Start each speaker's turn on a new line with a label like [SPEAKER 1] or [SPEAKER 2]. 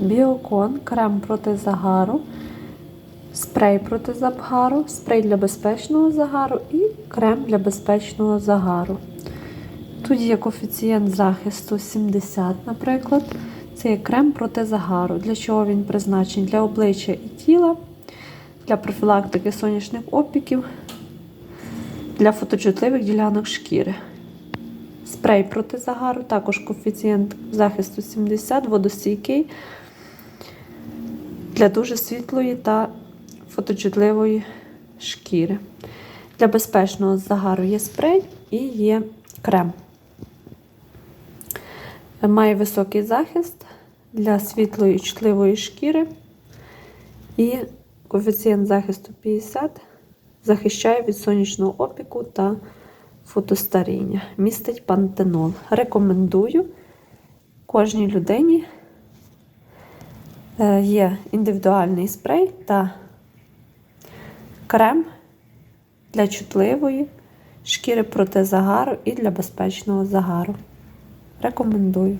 [SPEAKER 1] Біокон, крем проти загару, спрей проти загару, спрей для безпечного загару і крем для безпечного загару. Тут є коефіцієнт захисту 70, наприклад. Це є крем проти загару. Для чого він призначений? Для обличчя і тіла, для профілактики сонячних опіків, для фоточутливих ділянок шкіри. Спрей проти загару, також коефіцієнт захисту 70, водостійкий для дуже світлої та фоточутливої шкіри. Для безпечного загару є спрей і є крем. Має високий захист для світлої і чутливої шкіри. І коефіцієнт захисту 50 захищає від сонячного опіку та фотостаріння. Містить пантенол. Рекомендую кожній людині. Е, Є індивідуальний спрей та крем для чутливої шкіри проти загару і для безпечного загару. Рекомендую.